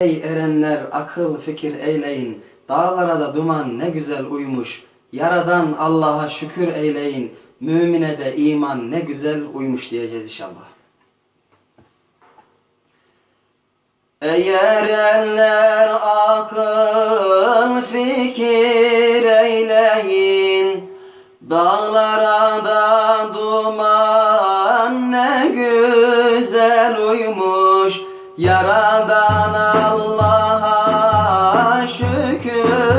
Ey erenler akıl fikir eyleyin. Dağlara da duman ne güzel uymuş. Yaradan Allah'a şükür eyleyin. Mümine de iman ne güzel uymuş diyeceğiz inşallah. Eğer eller akıl fikir eyleyin Dağlara da duman ne güzel uymuş Yaradan Allah'a şükür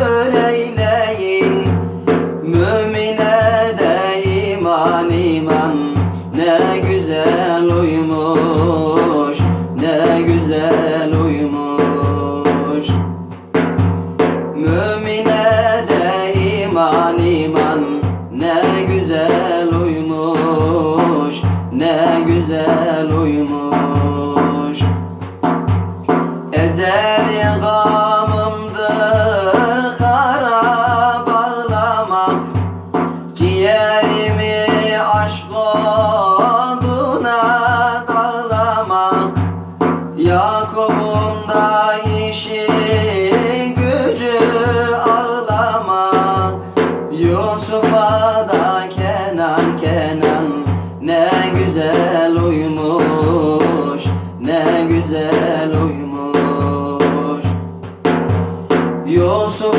Mümine de iman ne güzel uymuş Ne güzel uymuş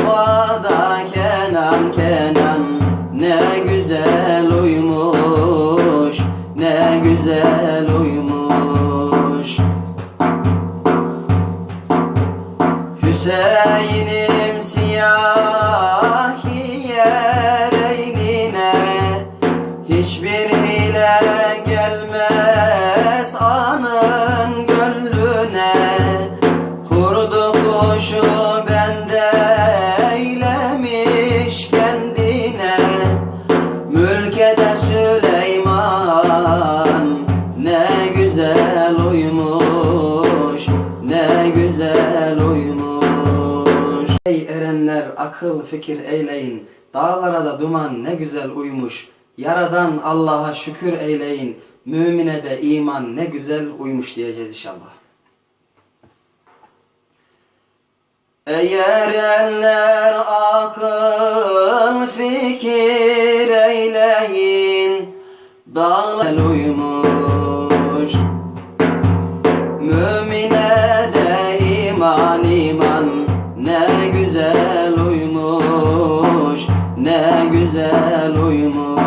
Yusuf'a da Kenan Kenan ne güzel uyumuş ne güzel uyumuş uyumuş ne güzel uyumuş Ey erenler akıl fikir eyleyin. Dağlara da duman ne güzel uymuş. Yaradan Allah'a şükür eyleyin. Mümine de iman ne güzel uymuş diyeceğiz inşallah. Eğer eller akıl güzel uyumuş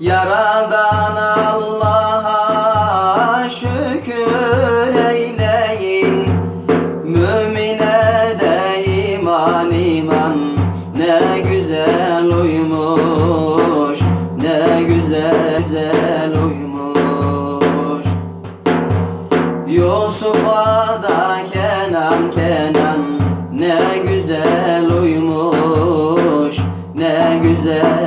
Yaradan Allah'a şükür eyleyin. Mümine de iman iman. Ne güzel uyumuş ne güzel güzel uyumuş Yusuf'a da Kenan Kenan. Ne güzel uyumuş ne güzel